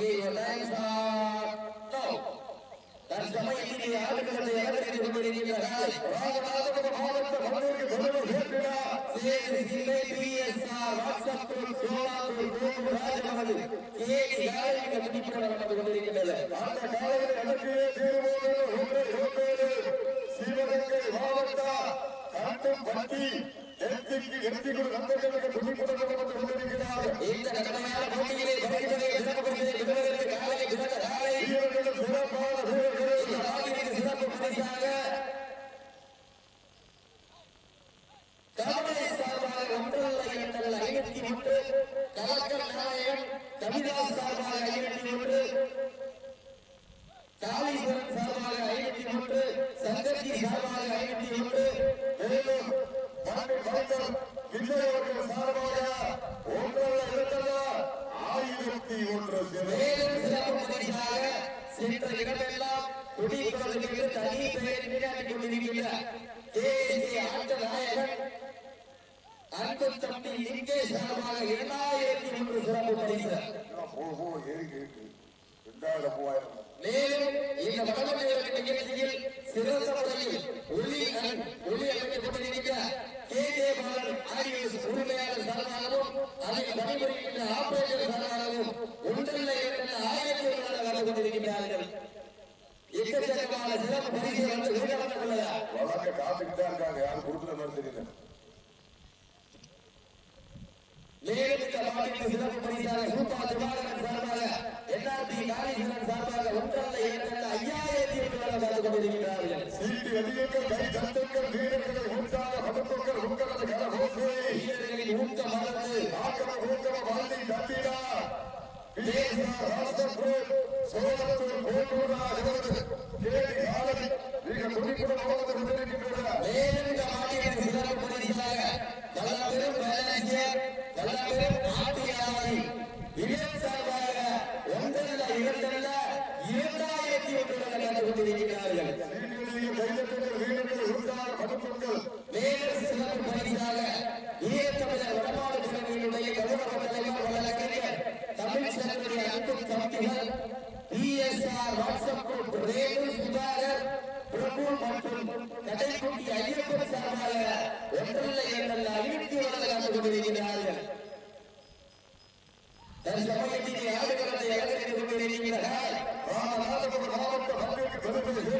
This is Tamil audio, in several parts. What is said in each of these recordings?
Okay, times are now. தற்சமயத்திலே ஆடுகளத்தை அலங்கரித்துக் கொண்டிருக்கின்ற காலை ராமநாதபுரம் மாவட்ட மதுரைக்கு தொடர்பு சேர்க்கிறார் சேது சிலை பிஎஸ்ஆர் வாட்ஸ்அப் சோலாப்பூர் கோகுல் ராஜமகன் கேடி காலைக்கு நடந்து அந்த காலையில் ஒன்றை சிவகங்கை பட்டி எத்திக்கு எத்திக்கு நண்பர்களுக்கு இந்த கடமையான போட்டியிலே குடிப்பதற்கு தனி பெயர் நீராட்டிக் கொண்டிருக்கின்ற தேசிய ஆட்ட நாயகன் அன்பு தம்பி லிங்கேஷ் சார்பாக இரண்டாயிரத்தி ஒன்று சிறப்பு பரிசு. மேலும் இந்த வடமொழிகளுக்கு நிகழ்ச்சியில் சிறந்த முறையில் ஒளி அண்- ஒளி அமைத்துக் கொண்டிருக்கின்ற கே. ஜே பாலன் ஆடியோஸ் உரிமையாளர் சார்பாகவும் அதில் பணிபுரிகின்ற ஆபரேட்டர் சார்பாகவும் ஒன்றல்ல இரண்டல்ல ஆயிரத்தி ஒன்றாக கலந்து கொண்டிருக்கின்றார்கள் எக்கச்சக்கமான சிறப்பு பரிசு வந்து வெளியிடப்பட்டுள்ளதா வழக்க காத்துக்கிட்டு தான் இருக்காங்க யாரும் கொடுக்குற மாதிரி தெரியல மேலும் இந்த மாநில சிறப்பு பரிசாக சூப்பா திவாகரன் சார்பாக என்ஆர்பி காளீஸ்வரன் சார்பாக ஒன்றல்ல இரண்டல்ல ஐயாயிரத்தி ஒன்றாக கலந்து கொண்டிருக்கிறார்கள் சீட்டு அதிகங்கள் கை வீரர்களை உண்டாக உங்களது கரகோசை வீரர்களின் ஊக்க மறந்து ஊக்கம சோழத்தூர் கோட்டூரா கேடி காலடி மிக துடிப்புடன் வாழ்ந்து கொண்டிருக்கின்றன மேலும் இந்த மாநிலத்தின் சிறப்பு பரிசாக பல்லபெரும் பேரரசியர் பல்லபெரும் ஆட்சியாளரை இளம் சார்பாக ஒன்றல்ல இரண்டல்ல இரண்டாயிரத்தி ஒன்றுடன் கலந்து கொண்டிருக்கிறார்கள் சீட்டுகளில் கை தட்டுங்கள் வீரர்களை உண்டாக படுத்துங்கள் மேலும் சிறப்பு பரிசாக ஈழத்தமிழர் வடமாடு பிரிவினுடைய கௌரவ தலைவர் வழக்கறிஞர் தமிழ் சங்கருடைய அன்பு தம்பிகள் PSR WhatsApp group Renu Sudhakar Prabhu மற்றும் கடைக்குட்டி ஐயப்பன் சார்பாக ஒன்றல்ல இரண்டல்ல ஐநூத்தி ஒன்று கலந்து கொண்டிருக்கிறார்கள் தற்சமயத்திலே ஆடுகளத்தை அலங்கரித்துக் கொண்டிருக்கிறார்கள் ராமநாதபுரம் மாவட்ட பங்கிற்கு பெருமை சேர்க்கிறார் Sethu Seemai PSR WhatsApp group Gokul Rajamagan கேடி காலை நீங்க கட்டிப்புடன் கலந்து கொண்டிருக்கிறதா மிக கடுமையான போட்டியிலே பரிசுகளை பெறுவதற்கு காலம் சிறந்த காலை வீரர்கள் சிறப்பான வீரர்கள் ராமநாதபுரம் மாவட்ட பங்கிற்கு பெருமை சேர்க்கிறார் பசும்பொன் குட்டிக்குழா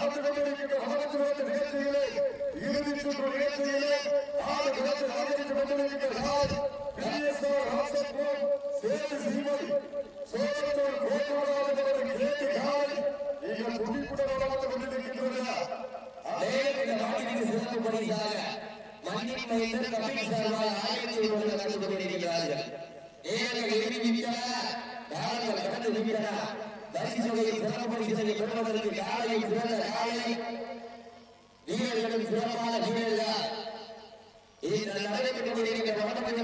நடந்து கொண்டிருக்கின்ற நிகழ்ச்சியிலே இறுதிச் சுற்று நிகழ்ச்சியிலே ஆறு கிழக்கு அலங்கரித்துக் கொண்டிருக்கின்ற நாள் பிஎஸ்ஆர் ராசப்பூர் சேது சீமை சோழத்தூர் கோட்டூராஜவர் கேட்டு காலை நீங்கள் துடிப்புடன் நடந்து கொண்டிருக்கின்றன சிறப்பு பரிசாக மண்ணின் கபில் ஆயிரத்தி ஒன்று கலந்து கொண்டிருக்கிறார்கள். நேரங்கள் எழுதி விட்டன காலங்கள் கடந்து விட்டன பரிசு தொகையில் சிறப்பு பரிசுகளை பெறுவதற்கு காலையில் சிறந்த காலை வீரர்களும் சிறப்பான வீரர்கள் இந்த நடைபெற்றுக் கொண்டிருக்கிற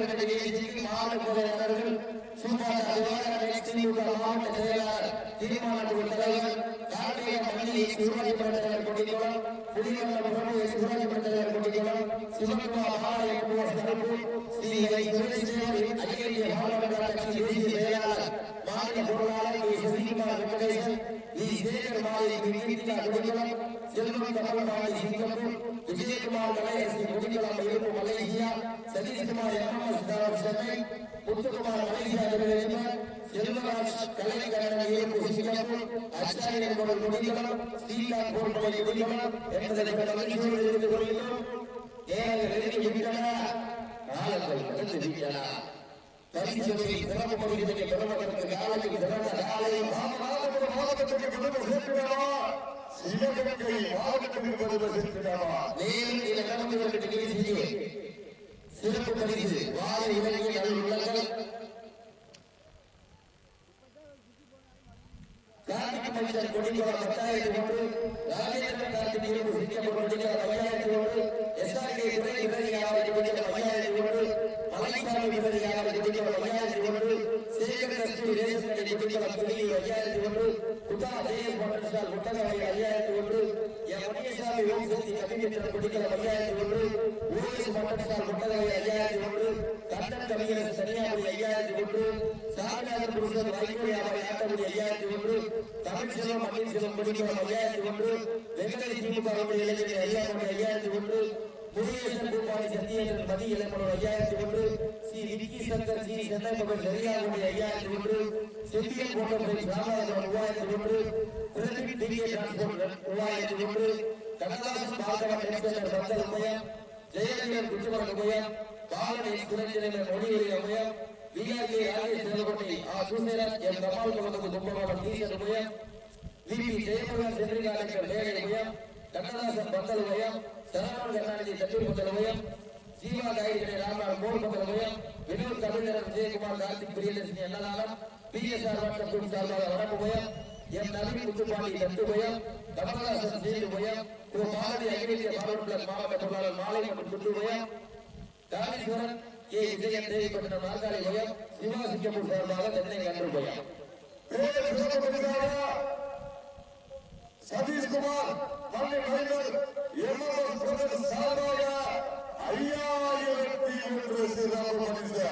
கட்ட நிகழ்ச்சிக்கு மாவட்ட பொருளாளர்கள் அதிகார மாவட்ட செயலாளர் தீர்மானக்குழு தலைவர் கார்த்திகை மல்லிகை சிவாஜிபுர தலைவர் கொண்டிக்குளம் புதியமல்ல பிரபு ஸ்ரீ மாவட்ட செயலாளர் மாநில பொருளாளர் கே. சசிகுமார் வெங்கடேசன் வி. சேகர் மாலை கீர்த்திகா செல்வம் கமல் சிங்கப்பூர் விஜயகுமார் மலையரசி கொடிக்குளம் இருப்பு மலேசியா. சதீஷ்குமார் எம்எம்எஸ் தாவர் சென்னை. முத்துக்குமார் மலேசியா செல்வராஜ் இருப்பு சிங்கப்பூர். அச்சாரி என்பவர் ஸ்ரீகாந்த் என்பதை மகிழ்ச்சியோடு இருந்து கொள்கிறோம் கடந்து பரிசுகளை சிறப்பு பகுதிகளை பெறுவதற்கு காலையில் சிறந்த காலை ராமநாதபுரம் மாவட்டத்திற்கு பெருமை சேர்க்கிறவா சிவகங்கை மாவட்டத்திற்கு பெருமை சேர்க்கிறவா மேலும் இந்த கடமைகளுக்கு நிகழ்ச்சிக்கு சிறப்பு பரிசு வார இலக்கிய நல் உள்ளங்கள் கார்த்திக் அமைச்சர் கொடிக்குளம் பத்தாயிரத்தி ஒன்று ராஜேந்திரன் கார்த்திக் சிங்கப்பூர் ஒன்று எஸ்ஆர்கே துறை கொடிக்குளம் ஐயாயிரத்தி ஒன்று மலைசாமி விவரியாளர் கொடிக்குளம் ஐயாயிரத்தி ஒன்று சேகர் கஸ்தூரி ரேஷன் கடை ஐயாயிரத்தி ஒன்று குட்டா ஜெயஸ் மோட்டர்ஸ்டால் முட்டகவை ஐயாயிரத்தி ஒன்று என் முனியசாமி ஓம் சக்தி கவிஞர் கொடிக்குளம் ஐயாயிரத்தி ஒன்று ஓஎஸ் மோட்டர்ஸ்டால் முட்டகவை ஐயாயிரத்தி ஒன்று கண்ணன் கவிஞர் தனியாபுரி ஐயாயிரத்தி ஒன்று சாமிநாதன் புருஷன் வைகோடி அவரை ஆட்டபுரி ஐயாயிரத்தி ஒன்று தமிழ்செல்வம் பன்னீர்செல்வம் கொடிக்குளம் ஐயாயிரத்தி ஒன்று வெங்கடை திமுக இளைஞர் ஐயாயிரத்தி ஒன்று முருகேசன் மதி ஐயாயிரத்தி ஒன்று சி விக்கி சங்கர் சி சென்னைமகன் ஐயாயிரத்தி ஒன்று செந்தியல் கோட்டபுரம் ராமநாதபுரம் மூவாயிரத்தி ஒன்று பிரதீப் திவ்ய மூவாயிரத்தி ஒன்று கண்ணதாசன் பால்கவன் டெக்ஸ்டைலர் பந்தல் உபயம் ஜெயலலிதன் குற்றவரன் உபயம் பாலன் துணைத்தினர் மொழியொலி உபயம் விஆர்கே ராஜேஷ் நிலக்கோட்டை ஆ சூசேரன் எம் கமால் முகமது கும்பகோணம் டீசர் உபயம் விபி ஜெயமுருகன் சென்றிகாலங்கள் வேலை உபயம் கண்ணதாசன் பந்தல் உபயம் சரவணன் கருணாநிதி தட்டூர் உபயம் ஜீவா காயத்ரி ராமநாத் மோகன் பந்தல் உபயம் வினோத் தமிழரன் விஜயகுமார் கார்த்திக் பிரியதர்ஷினி அன்னதானம் பி எஸ் ஆர் வட்டம் குழு சார்பாக வடக்கு உபயம் எம் நவீன் முத்துப்பாண்டி தட்டு உபயம் கமலதாசன் சேர்ந்து உபயம் திரு பாரதி அகில இந்திய பார்வர்ட் மாவட்ட பொருளாளர் மாலை மற்றும் குட்டு உபயம் காளீஸ்வரன் கே. விஜயன் தேவிப்பட்டினம் நாற்காலி உபயம் சிவா சிங்கப்பூர் சார்பாக சென்னை கன்று உபயம் சதீஷ்குமார் பள்ளி மைனர் எம்எம்எஸ் பிரதேச சார்பாக ஐயாயிரத்தி ஒன்று சிறப்பு பரிசு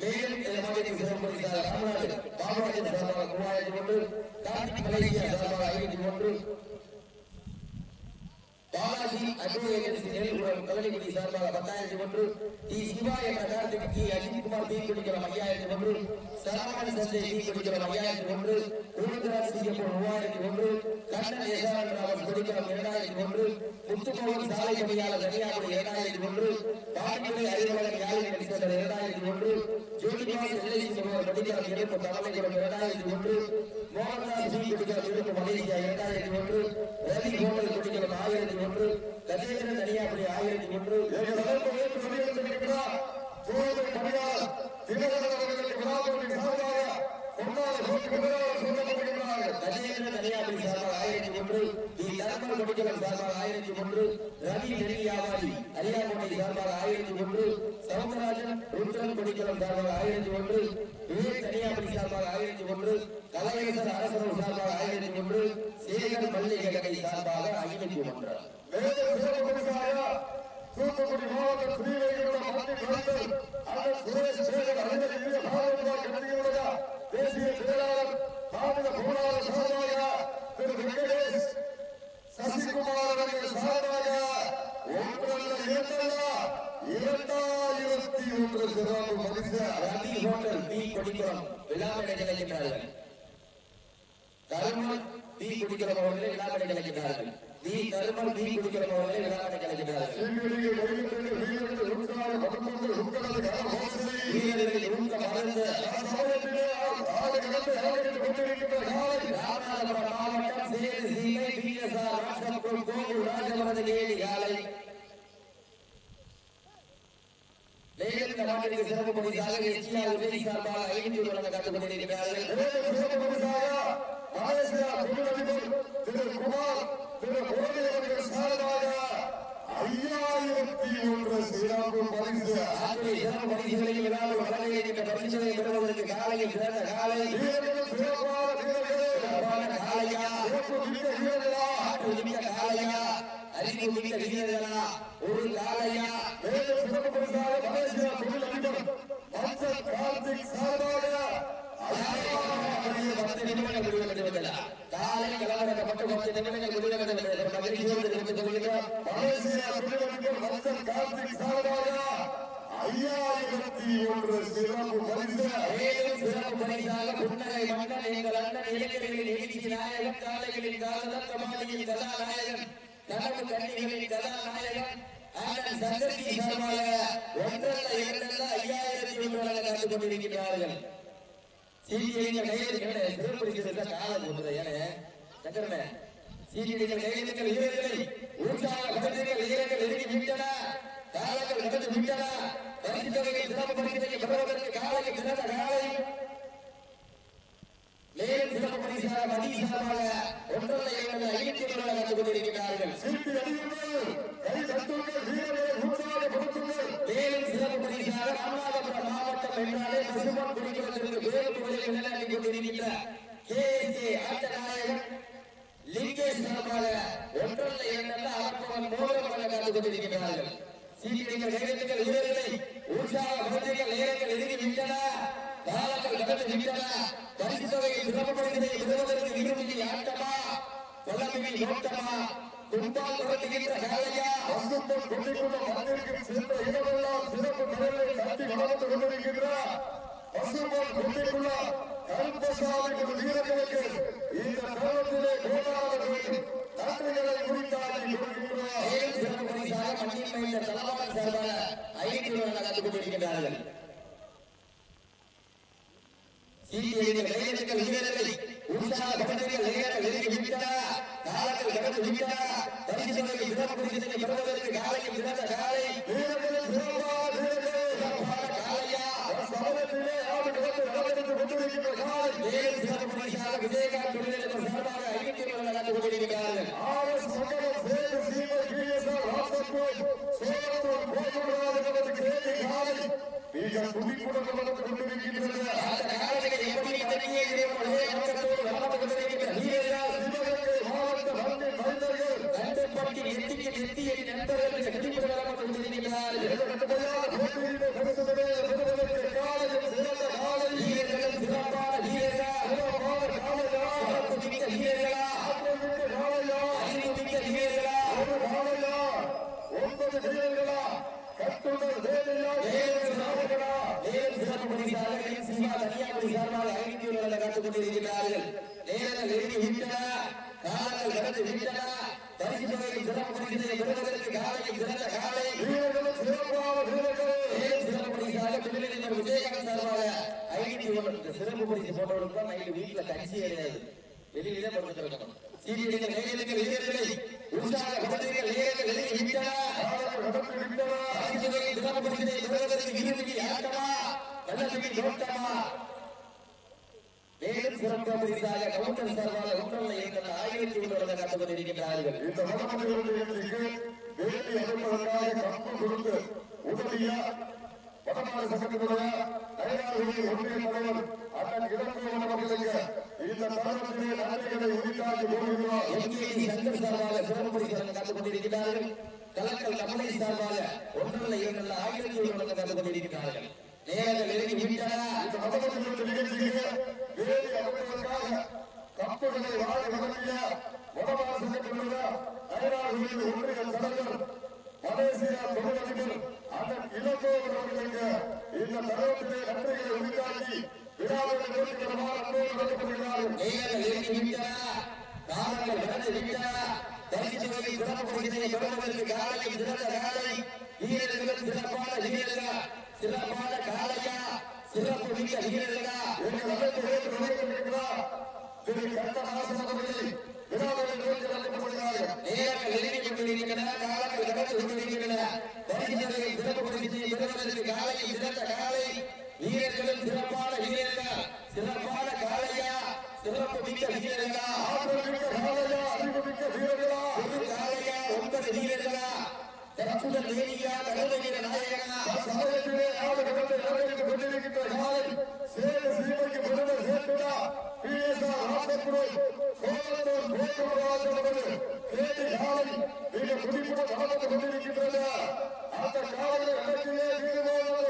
மேலும் எடப்பாடி சிறப்பு பரிசாக ராமநாடு பாபராஜன் சார்பாக மூவாயிரத்தி ஒன்று கார்த்திக் மலேசியா சார்பாக ஐநூத்தி ஒன்று பாலாஜி அக்ரோ ஏஜென்சி நெல்குளம் சார்பாக பத்தாயிரத்தி ஒன்று டி சிவா என்ற காலத்துக்கு டி அஜித்குமார் தீ குடிக்கலாம் ஐயாயிரத்தி ஒன்று. சரவணன் சஞ்சய் தீ குடிக்கலாம் ஐயாயிரத்தி ஒன்று. உருந்தராஜ் சிங்கப்பூர் மூவாயிரத்தி ஒன்று. கண்ணன் எசாரன் ராமன் குடிக்கலாம் இரண்டாயிரத்தி ஒன்று. முத்துக்கோவன் சாலை பணியாளர் கன்னியாகுமரி இரண்டாயிரத்தி ஒன்று. பாண்டித்துறை அறிவாளர் யாழினி நடிசேகர் இரண்டாயிரத்தி ஒன்று. ஜோதிபாஸ் எல்லை சிங்கப்பூர் குடிக்கலாம் இருப்பு இரண்டாயிரத்தி ஒன்று மோகன்தாஸ் பி குடிக்கலாம் இருப்பு மலேசியா இரண்டாயிரத்தி ஒன்று ரவி கோமல் ஆயிரத்தி ஒன்று கஜேந்திரன் தனியாபுரி ஆயிரத்தி ஒன்று. சார்பாக சார்பாக ஆயிரத்தி ஒன்று சார்பாக ஆயிரத்தி ஒன்று ரவி வியாபாரி அரியாக்கோட்டை சார்பாக ஆயிரத்தி ஒன்று சவுந்தரராஜன் ருத்ரன் சார்பாக ஆயிரத்தி ஒன்று விவேக் சார்பாக ஆயிரத்தி ஒன்று கலையரசர் சார்பாக ஆயிரத்தி ஒன்று சேகர் மல்லிகை சார்பாக ஐநூத்தி ஒன்று. தூத்துக்குடி ஸ்ரீவைகுண்டம் மத்திய கலெக்டர் அண்ணன் சுரேஷ் சேகர் இந்திய பாரதிய கட்சியினுடைய தேசிய மாநில பொருளாளர் சார்பாக திரு வெங்கடேஷ் சசிகுமார் அவர்கள் சார்பாக ஒன்றல்ல இரண்டல்ல இரண்டாயிரத்தி ஒன்று சிறப்பு பரிசு ரவி ஹோட்டல் பி கொடிக்குளம் விழாமடை நிலைக்கின்றார்கள் கருமல் பி குடிக்கிறோம் அவர்களே விழாமடை நிலைக்கின்றார்கள் தி கருமல் பி குடிக்கிறோம் அவர்களே சீர்கேடுகள் வைகுண்டங்கள் வீரர்கள் உட்கார பகுத்தங்கள் ஆடு கடந்து கொண்டிருக்கின்ற காலை ராமநாதபுரம் மாவட்டம் சேது சீமை பிஎஸ்ஆர் வாட்ஸ்அப் கோகுல் ராஜமரது லேடி காலை மேலும் சிறப்பு பரிசாக எஸ்டிஆர் உதவி சார்பாக ஐந்து வழங்க காத்துக் கொண்டிருக்கிறார்கள். சிறப்பு பரிசாக மலேசியா தொழிலதிபர் திரு குமார் திரு மோடி அவர்கள் சார்பாக ஐயாயிரத்தி ஒன்று சிறப்பு பரிசு ஆகவே சிறப்பு பரிசுகளையும் விழாவில் வழங்க இருக்கின்ற பரிசுகளை பெறுவதற்கு காலையில் சிறந்த காலை வீரர்கள் சிறப்பான வீரர்களே சிறப்பான காலையா சிறப்பு மிக்க வீரர்களா ஆற்றல் மிக்க காலையா ஒரு காலையா மேலும் சிறப்பு பரிசாக மலேசியா தொழிலதிபர் மன்சன் கார்த்திக் சார்பாக பத்து நிமிடங்கள் முடிவடைந்துவிட்டதா காலை கலவரப்பட்டு பத்து நிமிடங்கள் முடிவடைந்துவிட்டது மகிழ்ச்சியோடு தெரிவித்துக் கொள்கிறோம் கார்த்திக் சார்பாக ஐயாயிரத்தி ஒன்று சிறப்பு பரிசு. மேலும் சிறப்பு பரிசாக புன்னகை மன்னன் எங்கள் அண்ணன் இளைஞர்களின் எழுச்சி நாயகன் காலைகளின் காலதம் கதாநாயகன் கனவு கண்ணிகளின் கதாநாயகன் அண்ணன் சங்கத்தி சார்பாக ஒன்றல்ல இரண்டல்ல ஐயாயிரத்தி ஒன்று வழங்க கொண்டிருக்கிறார்கள் காலம் போட்டுறது ஏனே? சங்கரனே சீட்டியடிகள் கையெழுத்துக்கள் வீரர்களை உற்சாகப்படுத்துங்கள் வீரர்கள் நெருங்கி விட்டன காலங்கள் கடந்து விட்டன. பரிசு சிறப்பு பரிசுகளை பெறுவதற்கு காலையில் சிறந்த மாவட்டம் என்றாலே பசுமன் குடிக்கிறதற்கு வேறு புகழை நிலைநாட்டி கொண்டிருக்கின்ற கே கே ஆட்டநாயகன் லிங்கேஷ் சார்பாக ஒன்றல்ல இரண்டல்ல அவர்பவன் மோதிரமாக காத்துக் கொண்டிருக்கிறார்கள். சீக்கிரங்கள் கைதட்டுங்கள் வீரர்களை உற்சாகப்படுத்துங்கள் நேரங்கள் நெருங்கி விட்டன. காலங்கள் கடந்து விட்டன. பரிசு தொகையை சிறப்புப்படுகிறதை பெறுவதற்கு விரும்பி ஆட்டமா? கொல்லமிழி நோட்டமா? கும்பால் புரட்டுகின்ற காலையா பசும்பொன் கொண்டிக்குள்ள மண்ணிற்கு சென்ற இடமெல்லாம் சிறப்பு நிகழ்வை நடத்தி வளர்ந்து கொண்டிருக்கின்ற பசும்பொன் கொண்டிக்குள்ள கருப்பசாமி வீரர்களுக்கு இந்த தருணத்திலே கோடாளர்கள் நன்றிகளை குறித்தாடி கொள்கின்றார் வீரர்களை உற்சாகப்படுத்துங்கள் நேரங்கள் நெருங்கி விட்டன காலங்கள் கடந்து விட்டன பரிசு தொகையை சிறப்பு பரிசு பெறுவதற்கு காலையில் வெளியிலே படுத்துருக்கணும் சீரியர்கள் நேரங்கள் வீரர்களை உற்சாகப்படுத்துங்கள் நேரங்கள் நெருங்கி விட்டன காலங்கள் கடந்து விட்டன பரிசு தொகையில் விரும்பி ஆட்டமா நல்லதுக்கு நோட்டமா? மேலும் சிறப்பு பரிசாக கவுண்டர் சார்பாக ஒன்றல்ல ஆயிரத்தி ஒன்று இந்த வடமலையுடைய நிகழ்ச்சிக்கு அமைப்பதற்காக கொடுத்து உதவியா சங்கத்தினுடைய கையாளுகளின் ஒன்றிய தலைவர் அண்ணன் இளங்கோவன் அவர்களுக்கு இந்த தருணத்திலே நன்றிகளை உரித்தாக்கி போடுகிறார் எம்கேடி சங்கர் சார்பாக சிறப்பு பரிசாக காத்துக் கொண்டிருக்கிறார்கள். கலக்கல் கமலை சார்பாக ஒன்றல்ல இரண்டல்ல ஆயிரத்தி ஒன்று காத்துக் கொண்டிருக்கிறார்கள். நேரங்கள் நெருங்கி விட்டன. இந்த வடமலையுடைய நிகழ்ச்சிக்கு வேண்டி அமைப்பதற்காக கப்புகளை வாழ வழங்கிய வடமாநில சங்கத்தினுடைய கையாளுகளின் ஒன்றிய தலைவர் மலேசியா தொழிலதிபர் அண்ணன் இளங்கோவன் அவர்களுக்கு இந்த தருணத்திலே நன்றிகளை உரித்தாக்கி விழாவை நோக்கிகரமாக அன்போடு விட்டன காலங்கள் கடந்து விட்டன பரிசு தொகையை சிறப்பு பரிசினை பெறுவதற்கு காலையில் சிறந்த காலை. வீரர்கள் சிறப்பான வீரர்கள்? சிறப்பான காலையா சிறப்பு மிக்க வீரர்களா? எங்கள் அமைப்பு ஏற்று நடைபெற்றிருக்கிறார் திரு கண்ணதாசன் அவர்களை விழாவை நோக்கி நடத்தப்படுகிறார்கள் நேரங்கள் நெருங்கி கொண்டிருக்கின்றன காலங்கள் கடந்து கொண்டிருக்கின்றன பரிசு தொகையை சிறப்பு பரிசினை பெறுவதற்கு காலையில் சிறந்த காலை வீரர்களும் சிறப்பான வீரர்கள் சிறப்பான காலையா சிறப்பு மிக்க வீரர்களா ஆற்றல் மிக்க காலையா அறிவுமிக்க வீரர்களா ஒரு காலையா ஒன்பது வீரர்களா தற்புடன் தேனியா கடவுளின் நாயகனா சமயத்திலே ஆடு கடந்து நடைபெற்றுக் கொண்டிருக்கின்ற காலை சேது சீமைக்கு பெருமை சேர்த்துடா பி எஸ் ஆர் ராசபுரம் சோழத்தூர் கோகுலராஜன் காலை மிக கொண்டிருக்கின்றது. அந்த காலையில் வீரமான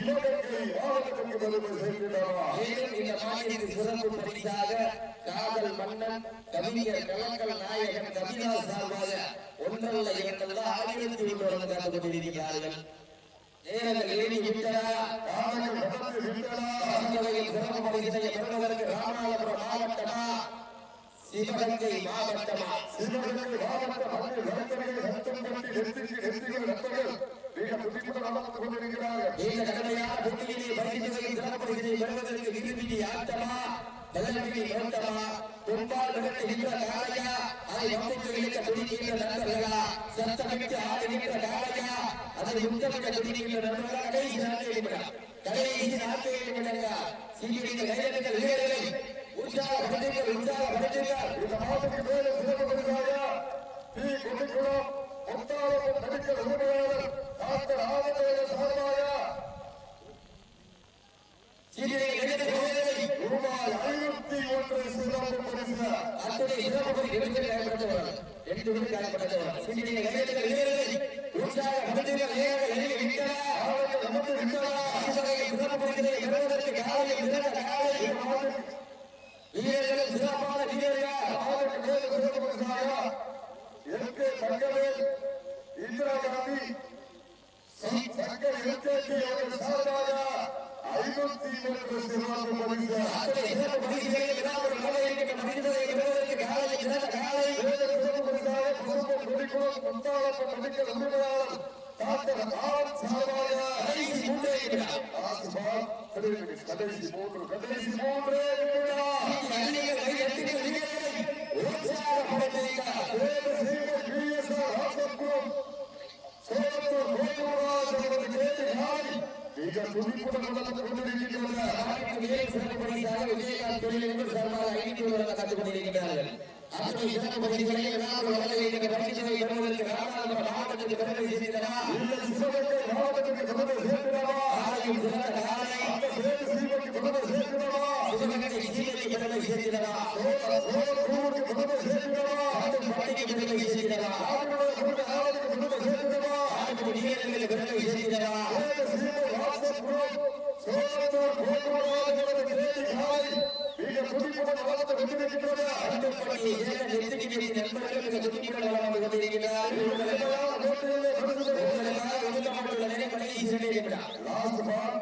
மாவட்டத்திற்கு பெருமை சேர்த்துடாமா மேலும் இந்த மாநிலத்திற்கு சிறப்பு பரிசாக காதல் மன்னன் கவிஞர் கலக்கல் நாயகன் கவிதாஸ் சார்பாக ஒன்றல்ல இரண்டல்ல ஆயிரத்தி ஒன்று காத்துக் கொண்டிருக்கிறார்கள் நேரங்கள் ஏறி விட்டனா சிறப்பு பெறுவதற்கு ராமநாதபுரம் மாவட்டமா சிவகங்கை மாவட்டமா? சிவகங்கை மாவட்ட மண்ணில் ரத்தர்கள் ரத்தம் கட்டி நெத்திக்கு நெத்திகள் ரத்தங்கள் மிக துடிப்புடன் அமர்ந்து கொண்டிருக்கிறார்கள் இந்த கடமையான போட்டியிலே பரிசுகளை சிறப்புகளை பெறுவதற்கு இறுதி ஆட்டமா? தலைமையை நோட்டமா பொன்பால் நடத்துகின்ற காளையா? அதை வம்புக்கு இழுக்க துடிக்கின்ற நண்பர்களா? சத்தமிட்டு ஆடுகின்ற அதை துடிக்கின்ற நண்பர்களா? கடைசி கைதட்டுங்கள் வீரர்களை உற்சாகப்படுத்துங்கள் உற்சாகப்படுத்துங்கள் இந்த மாதத்துக்கு மேலே சிறப்பு பரிசாக பி கொண்டிக்குளம் முத்தாளம் மெடிக்கல் உரிமையாளர் டாக்டர் ஆனந்தேவ சார்பாக ரூபாய் ஐநூத்தி ஒன்று சிறப்பு பரிசு சிறப்பு காயப்பட்டவர் எட்டு காயப்பட்டவர் உற்சாக படுத்துங்கள் எழுதி அவர்கள் நமக்கு விட்டதா சிவகையில் சிறப்பு பரிசினை பெறுவதற்கு காலையில் சிறந்த காலை வீரர்களும் சிறப்பான வீரர்கள் மாதத்துக்கு மேலே சிறப்பு பரிசாக எஸ் கே தங்கவேல் இந்திரா காந்தி சங்கர் எல்கேடி அவர்கள் சார்பாக ஐநூத்தி ஒன்று சிறப்பு பரிசு அத்துடைய சிறப்பு பரிசுகளை விழாவில் நுழைய இருக்கின்ற மனிதரை பெறுவதற்கு காலையில் சிறப்பான காலை வேத சிறப்பு பரிசாக பசும்பொன் கொடிக்குளம் முத்தாளப்பன் மெடிக்கல் உரிமையாளர் டாக்டர் ஆர். சார்பாக கடைசி மூன்று நிமிடம் கடைசி மூன்று கடைசி மூன்றே. கடைசி இரண்டே நிமிடம். Last ball